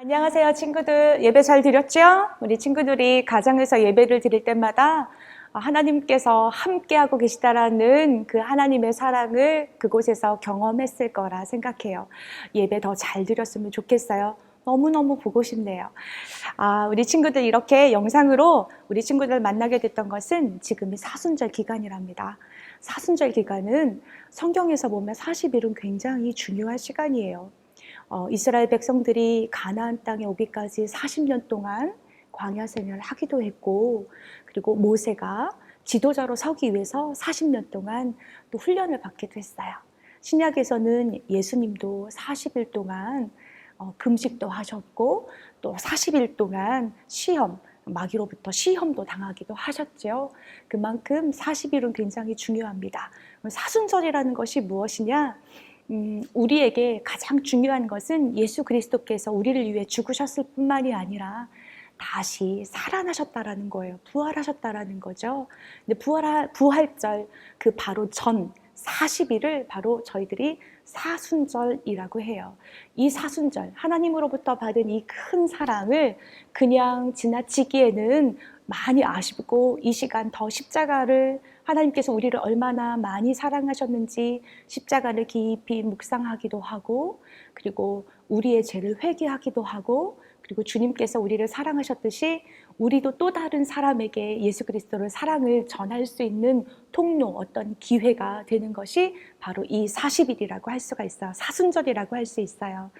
안녕하세요, 친구들. 예배 잘 드렸죠? 우리 친구들이 가정에서 예배를 드릴 때마다 하나님께서 함께하고 계시다라는 그 하나님의 사랑을 그곳에서 경험했을 거라 생각해요. 예배 더 잘 드렸으면 좋겠어요. 너무너무 보고 싶네요. 아, 우리 친구들 이렇게 영상으로 우리 친구들 만나게 됐던 것은 지금이 사순절 기간이랍니다. 사순절 기간은 성경에서 보면 40일은 굉장히 중요한 시간이에요. 어, 이스라엘 백성들이 가나안 땅에 오기까지 40년 동안 광야 생활을 하기도 했고 그리고 모세가 지도자로 서기 위해서 40년 동안 또 훈련을 받기도 했어요. 신약에서는 예수님도 40일 동안 어, 금식도 하셨고 또 40일 동안 시험 마귀로부터 시험도 당하기도 하셨죠. 그만큼 40일은 굉장히 중요합니다. 사순절이라는 것이 무엇이냐? 음, 우리에게 가장 중요한 것은 예수 그리스도께서 우리를 위해 죽으셨을 뿐만이 아니라 다시 살아나셨다라는 거예요. 부활하셨다라는 거죠. 근데 부활, 부활절 그 바로 전 40일을 바로 저희들이 사순절이라고 해요. 이 사순절, 하나님으로부터 받은 이 큰 사랑을 그냥 지나치기에는 많이 아쉽고 이 시간 더 십자가를 하나님께서 우리를 얼마나 많이 사랑하셨는지 십자가를 깊이 묵상하기도 하고 그리고 우리의 죄를 회개하기도 하고 그리고 주님께서 우리를 사랑하셨듯이 우리도 또 다른 사람에게 예수 그리스도를 사랑을 전할 수 있는 통로 어떤 기회가 되는 것이 바로 이 40일이라고 할 수가 있어요. 사순절이라고 할 수 있어요.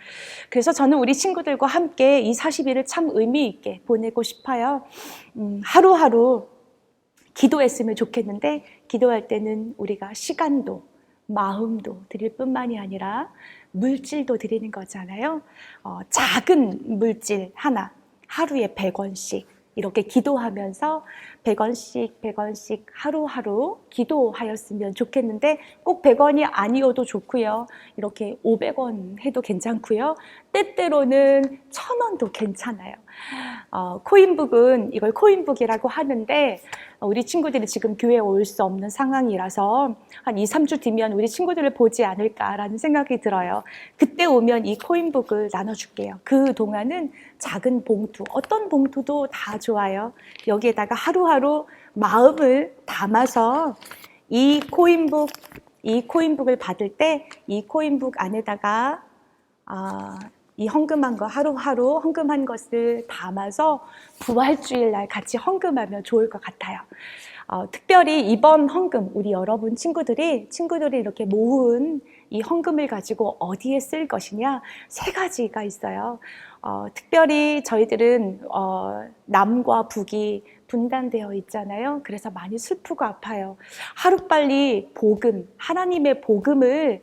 그래서 저는 우리 친구들과 함께 이 40일을 참 의미 있게 보내고 싶어요. 음, 하루하루 기도했으면 좋겠는데 기도할 때는 우리가 시간도 마음도 드릴 뿐만이 아니라 물질도 드리는 거잖아요. 어, 작은 물질 하나 하루에 100원씩 이렇게 기도하면서 100원씩 100원씩 하루하루 기도하였으면 좋겠는데 꼭 100원이 아니어도 좋고요. 이렇게 500원 해도 괜찮고요. 때때로는 1000원도 괜찮아요. 어, 코인북은 이걸 코인북이라고 하는데 우리 친구들이 지금 교회에 올 수 없는 상황이라서 한 2, 3주 뒤면 우리 친구들을 보지 않을까라는 생각이 들어요. 그때 오면 이 코인북을 나눠줄게요. 그 동안은 작은 봉투, 어떤 봉투도 다 좋아요. 여기에다가 하루하루 마음을 담아서 이 코인북, 이 코인북을 받을 때 이 코인북 안에다가 아, 이 헌금한 거 하루하루 헌금한 것을 담아서 부활주일 날 같이 헌금하면 좋을 것 같아요. 어, 특별히 이번 헌금 우리 여러분 친구들이 친구들이 이렇게 모은 이 헌금을 가지고 어디에 쓸 것이냐 세 가지가 있어요. 어, 특별히 저희들은 어, 남과 북이 분단되어 있잖아요. 그래서 많이 슬프고 아파요. 하루빨리 복음, 하나님의 복음을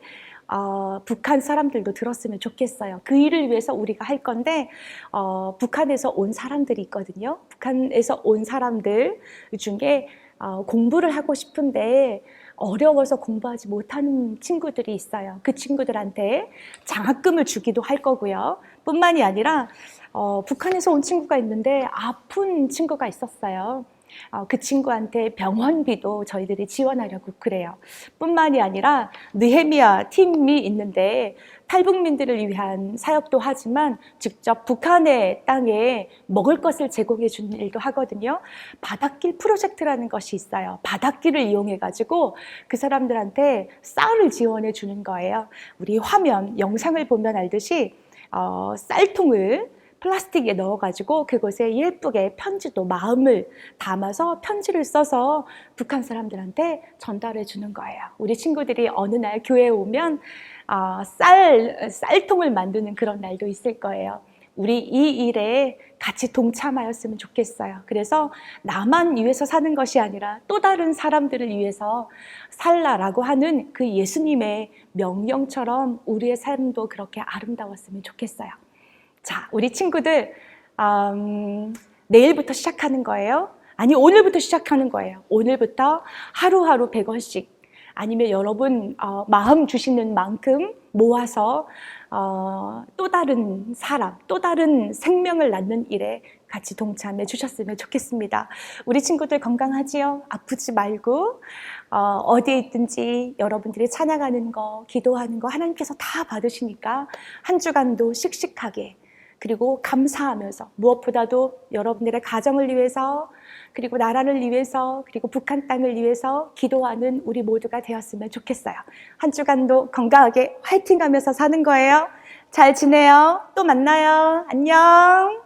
어, 북한 사람들도 들었으면 좋겠어요. 그 일을 위해서 우리가 할 건데 어, 북한에서 온 사람들이 있거든요. 북한에서 온 사람들 중에 어, 공부를 하고 싶은데 어려워서 공부하지 못하는 친구들이 있어요. 그 친구들한테 장학금을 주기도 할 거고요. 뿐만이 아니라 어, 북한에서 온 친구가 있는데 아픈 친구가 있었어요. 어, 그 친구한테 병원비도 저희들이 지원하려고 그래요. 뿐만이 아니라 느헤미야 팀이 있는데 탈북민들을 위한 사역도 하지만 직접 북한의 땅에 먹을 것을 제공해 주는 일도 하거든요. 바닷길 프로젝트라는 것이 있어요. 바닷길을 이용해 가지고 그 사람들한테 쌀을 지원해 주는 거예요. 우리 화면 영상을 보면 알듯이 어, 쌀통을 플라스틱에 넣어가지고 그곳에 예쁘게 편지도 마음을 담아서 편지를 써서 북한 사람들한테 전달해 주는 거예요. 우리 친구들이 어느 날 교회에 오면 어, 쌀 쌀통을 만드는 그런 날도 있을 거예요. 우리 이 일에 같이 동참하였으면 좋겠어요. 그래서 나만 위해서 사는 것이 아니라 또 다른 사람들을 위해서 살라라고 하는 그 예수님의 명령처럼 우리의 삶도 그렇게 아름다웠으면 좋겠어요. 자, 우리 친구들, 음, 내일부터 시작하는 거예요? 아니, 오늘부터 시작하는 거예요. 오늘부터 하루하루 100원씩 아니면 여러분 어, 마음 주시는 만큼 모아서 어, 또 다른 사람, 또 다른 생명을 낳는 일에 같이 동참해 주셨으면 좋겠습니다. 우리 친구들 건강하지요? 아프지 말고 어, 디에 있든지 여러분들이 찬양하는 거, 기도하는 거 하나님께서 다 받으시니까 한 주간도 씩씩하게 그리고 감사하면서 무엇보다도 여러분들의 가정을 위해서 그리고 나라를 위해서 그리고 북한 땅을 위해서 기도하는 우리 모두가 되었으면 좋겠어요. 한 주간도 건강하게 화이팅 하면서 사는 거예요. 잘 지내요. 또 만나요. 안녕.